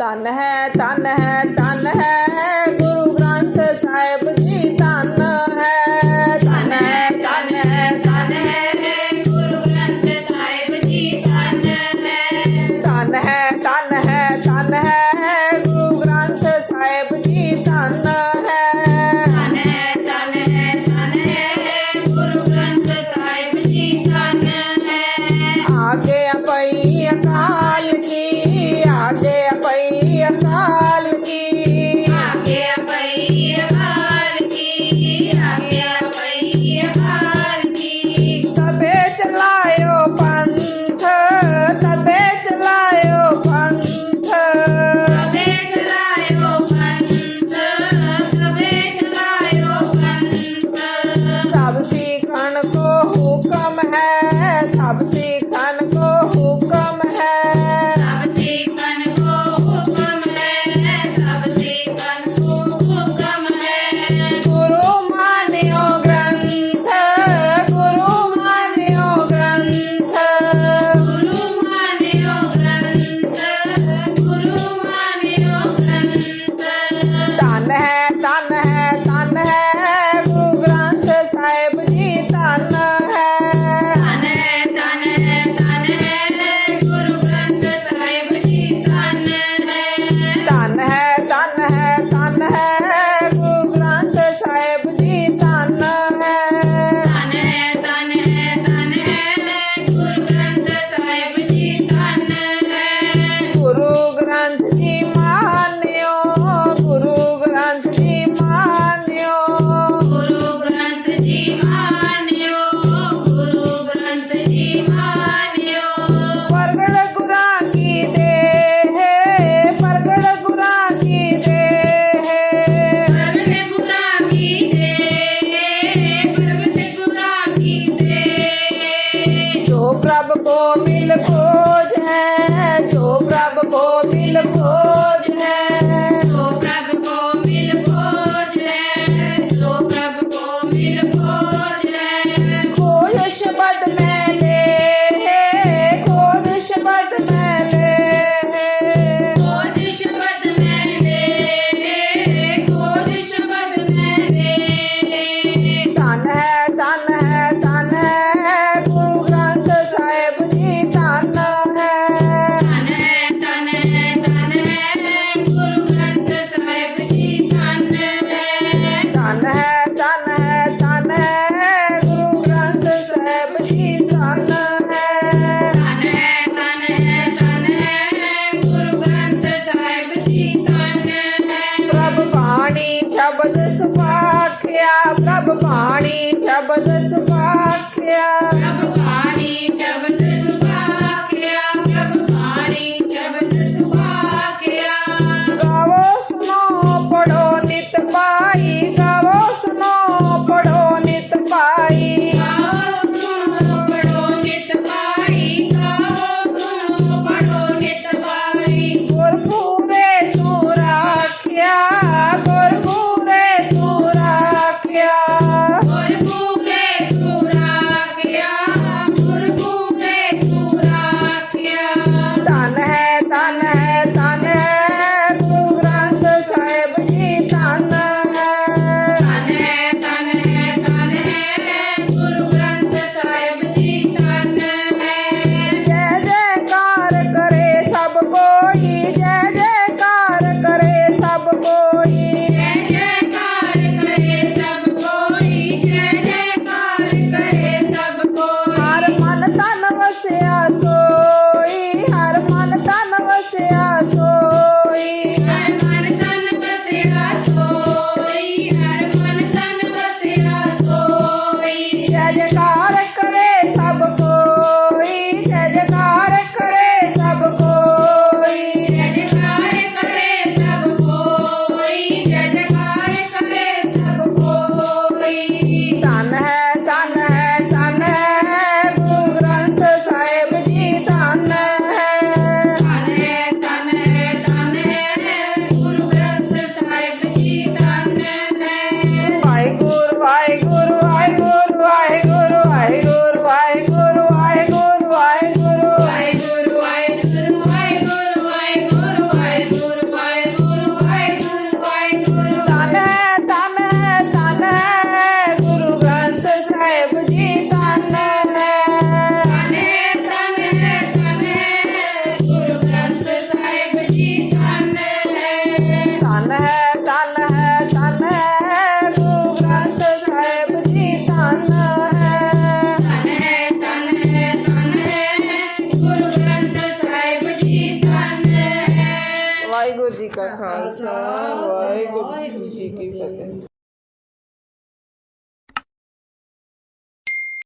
ਤਨ ਹੈ ਤਨ ਹੈ ਤਨ ਹੈ। को हुक्म है। sab ko me. ਧਨ ਹੈ ਧਨ ਹੈ ਗੁਰੂ ਗ੍ਰੰਥ ਸਾਹਿਬ ਜੀ ਧਨ ਹੈ ਧਨ ਹੈ ਧਨ ਹੈ ਧਨ ਹੈ ਗੁਰੂ ਗ੍ਰੰਥ ਸਾਹਿਬ ਜੀ ਧਨ ਹੈ। ਵਾਹਿਗੁਰੂ ਜੀ ਕਾ ਖਾਲਸਾ, ਵਾਹਿਗੁਰੂ ਜੀ ਕੀ ਫਤਿਹ।